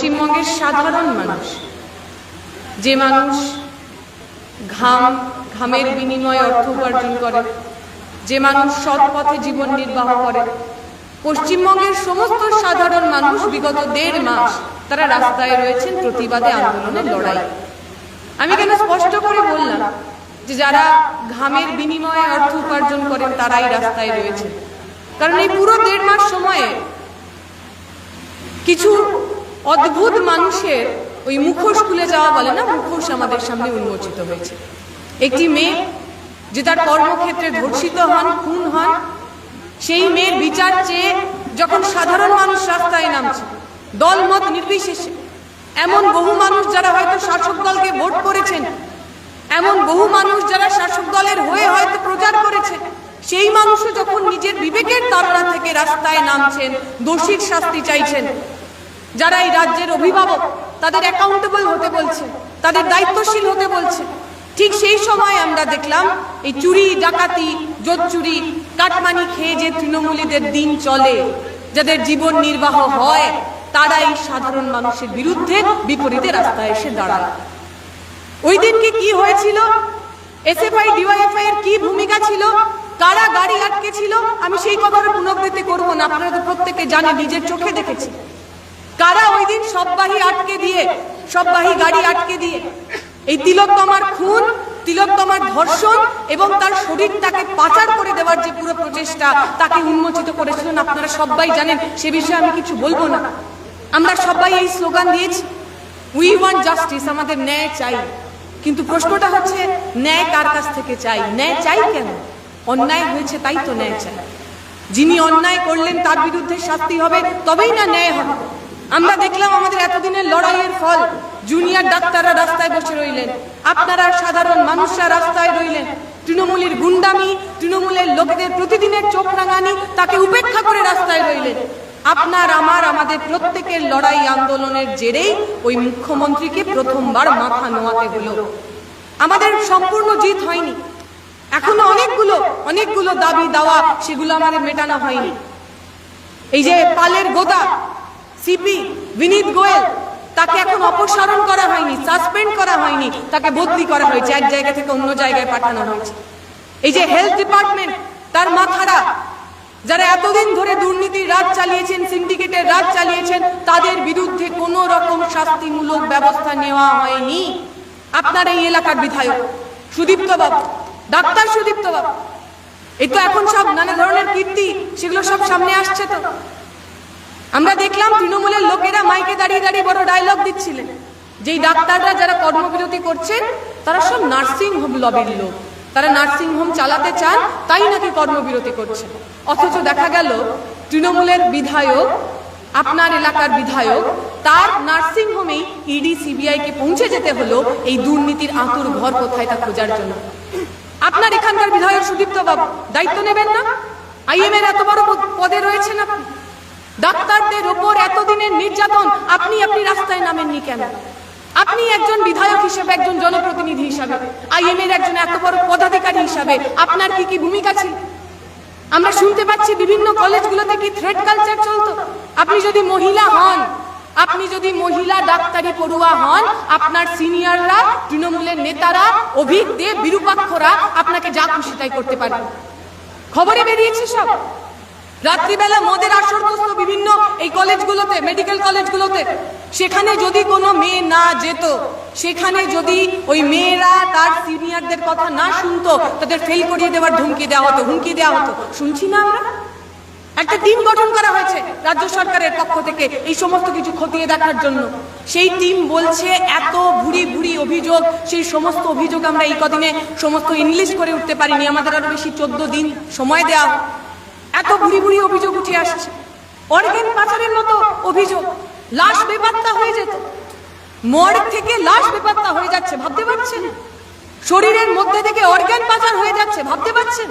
পশ্চিমবঙ্গের সাধারণ মানুষ। যে মানুষ ঘাম, ঘামের বিনিময়ে অর্থ উপার্জন করে, যে মানুষ সৎ পথে জীবন নির্বাহ করে। পশ্চিমবঙ্গের সমস্ত সাধারণ মানুষ বিগত দেড় মাস তারা রাস্তায় রয়েছেন প্রতিবাদে আন্দোলনে লড়াই আমি কেন স্পষ্ট করে বললাম যে যারা ঘামের বিনিময়ে অর্থ উপার্জন করেন তারাই রাস্তায় রয়েছেন। কারণ এই পুরো দেড় মাস সময়ে কিছু অদ্ভুত মানুষের ওই মুখোশ খুলে যাওয়া বলে না? মুখোশ আমাদের সামনে উন্মোচিত হয়েছে। একটি মেয়ে যে তার কর্মক্ষেত্রে ধর্ষিত হন, খুন হন, সেই মেয়ের বিচার চেয়ে যখন সাধারণ মানুষ রাস্তায় নামছে, দলমত নির্বিশেষে, এমন বহু মানুষ যারা হয়তো শাসক দলকে ভোট করেছেন, এমন বহু মানুষ যারা শাসক দলের হয়ে হয়তো প্রচার করেছেন, সেই মানুষও যখন নিজের বিবেকের তাড়না থেকে রাস্তায় নামছেন, দোষীর শাস্তি চাইছেন যারা এই রাজ্যের অভিভাবক, তাদের অ্যাকাউন্টেবল হতে বলছে, তাদের দায়িত্বশীল হতে বলছে। ঠিক সেই সময় আমরা দেখলাম, এই চুরি, ডাকাতি জোট চুরি কাটমানি খেয়ে যে তৃণমূলীদের দিন চলে, যাদের জীবন নির্বাহ হয়, তারাই সাধারণ মানুষের বিরুদ্ধে বিপরীতে রাস্তায় এসে দাঁড়ায়। ওই দিনকে কি হয়েছিল? এসএফআই ডিওয়াইএফআই এর কি ভূমিকা ছিল? কারা গাড়ি আটকে ছিল আমি সেই কথার পুনরাবৃত্তি করব না, আপনারা তো প্রত্যেকে জানে নিজের চোখে দেখেছি। কারা ওই দিন সববাহী আটকে দিয়ে, সববাহী গাড়ি আটকে দিয়ে? এই তিলোত্তমার খুন তিলোত্তমার ধর্ষণ এবং তার শরীরটাকে পাচার করে দেওয়ার যে পুরো প্রচেষ্টা, তাকে উন্মোচিত করেছিলেন আপনারা সবাই জানেন, সে বিষয়ে আমি কিছু বলব না। আমরা সবাই এই স্লোগান দিয়েছি উই ওয়ান্ট জাস্টিস আমাদের ন্যায় চাই। কিন্তু প্রশ্নটা হচ্ছে, ন্যায় কার কাছ থেকে চাই? ন্যায় চাই কেন? অন্যায় হয়েছে তাই তো ন্যায় চাই। যিনি অন্যায় করলেন, তার বিরুদ্ধে শাস্তি হবে, তবেই না ন্যায় হবে। আমরা দেখলাম আমাদের এতদিনের লড়াইয়ের ফল। জুনিয়র ডাক্তাররা রাস্তায় বসে রইলেন। আপনারা সাধারণ মানুষরা রাস্তায় রইলেন। তৃণমূলের গুন্ডামি, তৃণমূলের লোকেদের প্রতিদিনের চোখ রাঙানি, তাকে উপেক্ষা করে রাস্তায় রইলেন। আপনার, আমার, আমাদের প্রত্যেকের লড়াই আন্দোলনের জেরেই ওই মুখ্যমন্ত্রীকে প্রথমবার মাথা নোয়াতে হলো। আমাদের সম্পূর্ণ জিত হয়নি। এখনও অনেকগুলো অনেকগুলো দাবি দাওয়া, সেগুলো আমাদের মেটানো হয়নি। এই যে পালের গোদা সিপি বিনীত গোয়েল তাকে এখন অপসারণ করা হয়নি সাসপেন্ড করা হয়নি, তাকে বদলি করা হয়েছে, এক জায়গা থেকে অন্য জায়গায় পাঠানো হয়েছে। এই যে হেলথ ডিপার্টমেন্ট তার মাথারা, যারা এতদিন ধরে দুর্নীতির রাজ চালিয়েছেন সিন্ডিকেটের রাজ চালিয়েছেন, তাদের বিরুদ্ধে কোনো রকম শাস্তিমূলক ব্যবস্থা নেওয়া হয়নি। আপনার এই এলাকার বিধায়ক, সুদীপ্ত বাবু, ডাক্তার সুদীপ্ত বাবু, এই তো এখন সব নানা ধরনের কীর্তি, সেগুলো সব সামনে আসছে তো। আমরা দেখলাম তৃণমূলের লোকেরা মাইকে দাঁড়িয়ে দাঁড়িয়ে বড় ডায়লগ দিচ্ছিলেন। যেই ডাক্তাররা যারা কর্মবিরতি করছেন, তারা সব নার্সিং হোম লবির লোক। তারা নার্সিং হোম চালাতে চান, তাই নাকি কর্মবিরতি করছেন। অথচ দেখা গেল, তৃণমূলের বিধায়ক, আপনার এলাকার বিধায়ক, তার নার্সিং হোমেই ইডি সিবিআই কে পৌঁছে যেতে হলো এই দুর্নীতির আঁতুর ঘর কোথায় তা খোঁজার জন্য। আপনার এখানকার বিধায়ক সুদীপ্ত বাবু, দায়িত্ব নেবেন না? আইএম এর এত বড় পদে রয়েছেন আপনি। ডাক্তারদের ওপর এতদিনের নির্যাতন, আপনি আপনি রাস্তায় নামেননি কেন? আপনি একজন বিধায়ক হিসেবে, একজন জনপ্রতিনিধি হিসাবে আইএম এর একজন এত বড় পদাধিকারী হিসাবে, আপনার কি কি ভূমিকা ছিল? আমরা শুনতে পাচ্ছি বিভিন্ন কলেজগুলোতে কি থ্রেড কালচার চলতো। আপনি যদি মহিলা হন, আপনি যদি মহিলা ডাক্তারি পড়ুয়া হন, আপনার সিনিয়ররা, তৃণমূলের নেতারা, অভিজ্ঞদের বিরূপাক্ষরা আপনাকে যা খুশি তাই করতে পারবে। খবরে বেরিয়েছে সব। রাত্রিবেলা মদের আসর বিভিন্ন এই কলেজগুলোতে মেডিকেল কলেজগুলোতে, সেখানে যদি কোনো মেয়ে না যেত, সেখানে যদি ওই মেয়েরা তার সিনিয়রদের কথা না শুনতো, তাদের ফেল করিয়ে দেওয়ার ধমকি দেওয়া হতো, হুমকি দেওয়া হতো। শুনছি না আমরা? একটা টিম গঠন করা হয়েছে রাজ্য সরকারের পক্ষ থেকে এই সমস্ত কিছু খতিয়ে দেখার জন্য। সেই টিম বলছে, এত ভুরি ভুরি অভিযোগ, সেই সমস্ত অভিযোগ আমরা এই কদিনে, সমস্ত ইংলিশ করে উঠতে পারিনি। আমাদের আরও বেশি চোদ্দ দিন সময় দেওয়া। এত ভুরি ভুরি অভিযোগ উঠে আসছে। অর্গেন পাচারের মতো অভিযোগ। লাশ বেপাত্তা হয়ে যেত। মর্গ থেকে লাশ বেপাত্তা হয়ে যাচ্ছে, ভাবতে পারছেন? শরীরের মধ্যে থেকে অর্গান পাচার হয়ে যাচ্ছে, ভাবতে পারছেন?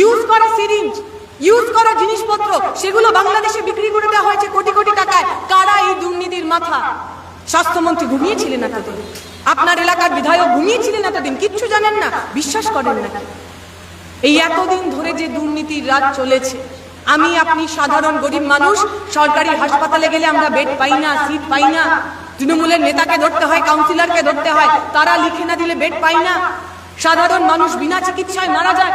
ইউজ করা সিরিঞ্জ ইউজ করা জিনিসপত্র, সেগুলো বাংলাদেশে বিক্রি করে দেওয়া হয়েছে কোটি কোটি টাকায়। কারা এই দুর্নীতির মাথা? স্বাস্থ্যমন্ত্রী ঘুমিয়েছিলেন এতদিন। আপনার এলাকার বিধায়ক ঘুমিয়েছিলেন এতদিন, কিচ্ছু জানেন না, বিশ্বাস করেন না। এই এতদিন ধরে যে দুর্নীতির রাজ চলেছে, আমি আপনি সাধারণ গরিব মানুষ, সরকারি হাসপাতালে গেলে আমরা বেড পাই না, সিট পাই না, তৃণমূলের নেতাকে ধরতে হয় কাউন্সিলরকে ধরতে হয়, তারা লিখে না দিলে বেড পাই না। সাধারণ মানুষ বিনা চিকিৎসায় মারা যায়।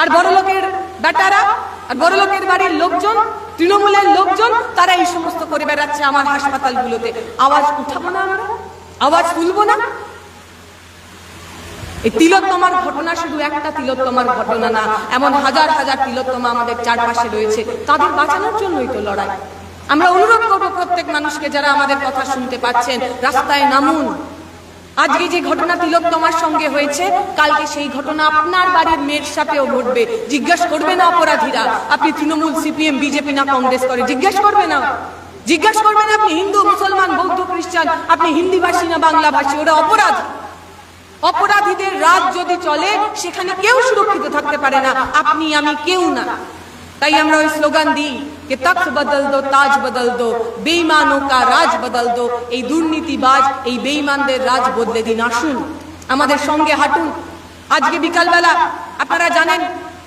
আর বড় লোকের বেটারা, আর বড় লোকের বাড়ির লোকজন, তৃণমূলের লোকজন, তারা এই সমস্ত করে বেড়াচ্ছে আমার হাসপাতালগুলোতে। আওয়াজ উঠাবো না আমরা? আওয়াজ তুলবো না? এই তিলোত্তমার ঘটনা শুধু একটা তিলোত্তমার ঘটনা না, এমন হাজার হাজার তিলোত্তমা আমাদের চারপাশে রয়েছে। তাদের বাঁচানোর জন্যই তো লড়াই। আমরা অনুরোধ করব প্রত্যেক মানুষকে যারা আমাদের কথা শুনতে পাচ্ছেন, রাস্তায় নামুন। আজকে যে ঘটনা তিলোত্তমার সঙ্গে হয়েছে, কালকে সেই ঘটনা আপনার বাড়ির মেয়ের সাথেও ঘটবে। জিজ্ঞেস করবে না অপরাধীরা, আপনি তৃণমূল, সিপিএম, বিজেপি না কংগ্রেস করে, জিজ্ঞেস করবে না। জিজ্ঞেস করবেন আপনি হিন্দু, মুসলমান, বৌদ্ধ, খ্রিস্টান, আপনি হিন্দি ভাষী না বাংলা ভাষী ওরা অপরাধ। অপরাধীদের রাত যদি চলে, সেখানে কেউ সুরক্ষিত থাকতে পারে না। আপনি, আমি কেউ না। তাই আমরা ওই স্লোগান দিই যে তখ্ত বদল দো, তাজ বদল দো বেইমানো কা রাজ বদল দো। এই দুর্নীতিবাজ, এই বেইমানদের রাজ বদলে দিন, আসুন, আমাদের সঙ্গে হাঁটুন। আজকে বিকালবেলা, আপনারা জানেন,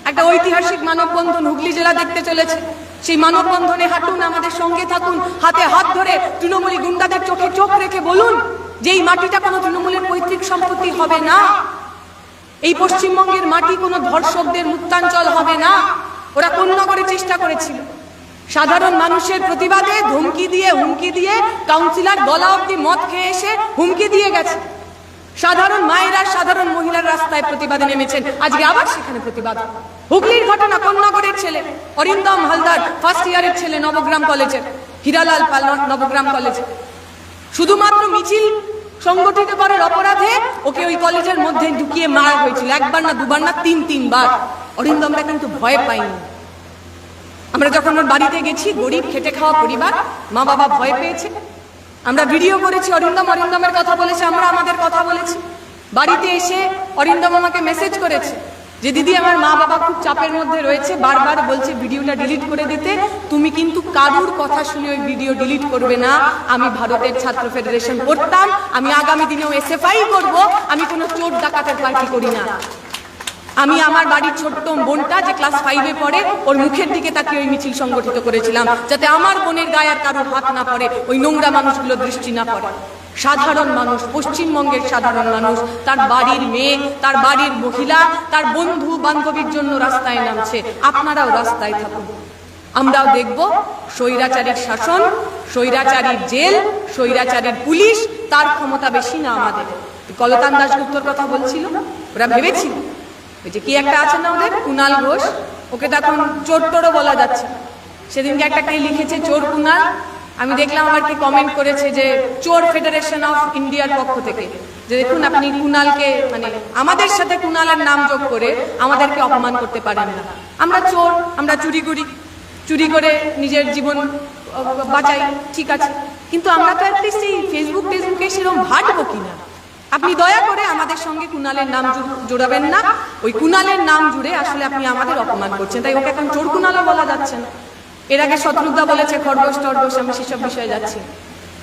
একটা ঐতিহাসিক মানববন্ধন হুগলি জেলা দেখতে চলেছে। সেই মানববন্ধনে হাঁটুন, আমাদের সঙ্গে থাকুন। হাতে হাত ধরে তৃণমূলী গুন্ডাদের চোখে চোখ রেখে বলুন যে এই মাটিটা কোনো তৃণমূলের পৈতৃক সম্পত্তি হবে না, এই পশ্চিমবঙ্গের মাটি কোনো ধর্ষকদের মুক্তাঞ্চল হবে না। ওরা কোন নগরে চেষ্টা করেছিল? সাধারণ মানুষের প্রতিবাদে ধমকি দিয়ে, হুমকি দিয়ে কাউন্সিলর গলা অব্দি মদ খেয়ে এসে হুমকি দিয়ে গেছে। সাধারণ মায়েরা, সাধারণ মহিলার রাস্তায় প্রতিবাদে নেমেছেন। আজকে আবার সেখানে প্রতিবাদ হুগলির ঘটনা কোন নগরের ছেলে? অরিন্দম হালদার ফার্স্ট ইয়ারের ছেলে, নবগ্রাম কলেজের হীরালাল পাল, নবগ্রাম কলেজে শুধুমাত্র মিছিল সংগঠিত করার অপরাধে ওকে ওই কলেজের মধ্যে ঢুকিয়ে মারা হয়েছিল। একবার না দুবার না তিন, তিনবার। অরিন্দমরা কিন্তু ভয় পাইনি আমরা যখন ওর বাড়িতে গেছি, গরিব, খেটে খাওয়া পরিবার মা বাবা ভয় পেয়েছে। আমরা ভিডিও করেছি, অরিন্দম অরিন্দমের কথা বলেছে, আমরা আমাদের কথা বলেছি। বাড়িতে এসে অরিন্দম আমাকে মেসেজ করেছে। যে দিদি আমার মা বাবা খুব চাপের মধ্যে রয়েছে, বারবার বলছে ভিডিওটা ডিলিট করে দিতে। তুমি কিন্তু কারুর কথা শুনে ওই ভিডিও ডিলিট করবে না। আমি ভারতের ছাত্র ফেডারেশন করতাম, আমি আগামী দিনেও এসএফআই করব, আমি কোনো চোর ডাকাতের পার্টি করি না। আমি আমার বাড়ির ছোট্ট বোনটা যে ক্লাস ফাইভে পড়ে, ওর মুখের দিকে তাকে ওই মিছিল সংগঠিত করেছিলাম, যাতে আমার বোনের গায়ে আর কারোর হাত না পড়ে, ওই নোংরা মানুষগুলো দৃষ্টি না পড়ে। সাধারণ মানুষ, পশ্চিমবঙ্গের সাধারণ মানুষ, তার বাড়ির মেয়ে, তার বাড়ির মহিলা, তার বন্ধু বান্ধবীর জন্য রাস্তায় নামছে। আপনারাও রাস্তায় থাকুন। আমরাও দেখব স্বৈরাচারীর শাসন, স্বৈরাচারীর জেল, স্বৈরাচারীর পুলিশ, তার ক্ষমতা বেশি না আমাদের। কলতান দাশগুপ্তর কথা বলছিল, ওরা ভেবেছিল। ওই যে কি একটা আছে না ওদের? কুনাল ঘোষ। ওকে তো এখন চোর টোরও বলা যাচ্ছে সেদিনকে একটা কে লিখেছে, চোর কুনাল। আমি দেখলাম আমার কি কমেন্ট করেছে যে চোর ফেডারেশন অফ ইন্ডিয়ার পক্ষ থেকে। যে দেখুন আপনি কুনালকে মানে আমাদের সাথে কুনালের নাম যোগ করে আমাদেরকে অপমান করতে পারেন না। আমরা চোর, আমরা চুরি করি চুরি করে নিজের জীবন বাঁচাই, ঠিক আছে। কিন্তু আমরা তো অ্যাটলিস্ট এই ফেসবুক টেসবুকে সেরকম ভাটবো কিনা? আপনি দয়া করে আমাদের সঙ্গে কুনালের নাম জোড়াবেন না। ওই কুনালের নাম জুড়ে আসলে আপনি আমাদের অপমান করছেন। তাই ওকে এখন চোর কুনালও বলা যাচ্ছে না। এর আগে শত্রুদা বলেছে খরগোশ টরগোশ, আমি সেসব বিষয়ে যাচ্ছি।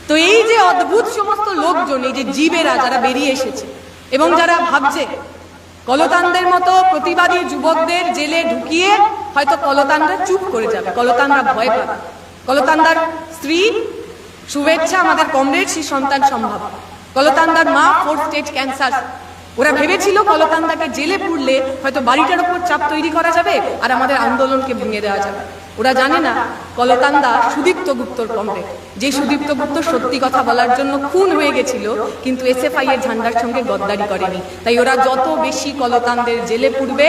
তো এই যে অদ্ভুত সমস্ত লোকজন, এই যে জীবেরা যারা বেরিয়ে এসেছে, এবং যারা ভাবছে কলতানদের মতো প্রতিবাদী যুবকদের জেলে ঢুকিয়ে হয়তো কলতানরা চুপ করে যাবে, কলতানরা ভয় পাবে। কলতানদার স্ত্রী, শুভেচ্ছা আমাদের কমরেড সেই সন্তান সম্ভব। কলতান্দার মা ফোর্থ স্টেজ ক্যান্সার ওরা ভেবেছিল কলতান্দাকে জেলে পুরলে হয়তো বাড়িটার উপর চাপ তৈরি করা যাবে আর আমাদের আন্দোলনকে ভেঙে দেওয়া যাবে। ওরা জানে না কলতান্দা সুদীপ্ত গুপ্তর কমরেড। যে সুদীপ্ত গুপ্ত সত্যি কথা বলার জন্য খুন হয়ে গেছিল, কিন্তু এসএফআই এর ঝান্ডার সঙ্গে গদ্দারি করেনি। তাই ওরা যত বেশি কলতানদের জেলে পুরবে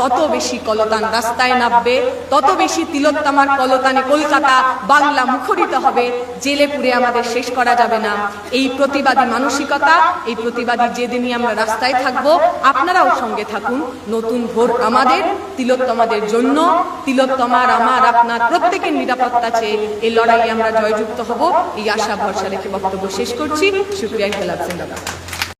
তত বেশি কলতান রাস্তায় নামবে, তত বেশি তিলোত্তমার কলতানে কলকাতা বাংলা মুখরিত হবে। জেলে পুরে আমাদের শেষ করা যাবে না। এই প্রতিবাদী মানসিকতা, এই প্রতিবাদী যেদিনই আমরা রাস্তায় থাকব, আপনারাও সঙ্গে থাকুন। নতুন ভোট আমাদের, তিলোত্তমাদের জন্য। তিলোত্তমার আমার আপনার প্রত্যেকের নিরাপত্তা চেয়ে এই লড়াইয়ে আমরা জয়যুক্ত হব। এই আশা ভরসা রেখে বক্তব্য শেষ করছি। সুপ্রিয়া খেলাপ জিন্দাবাদ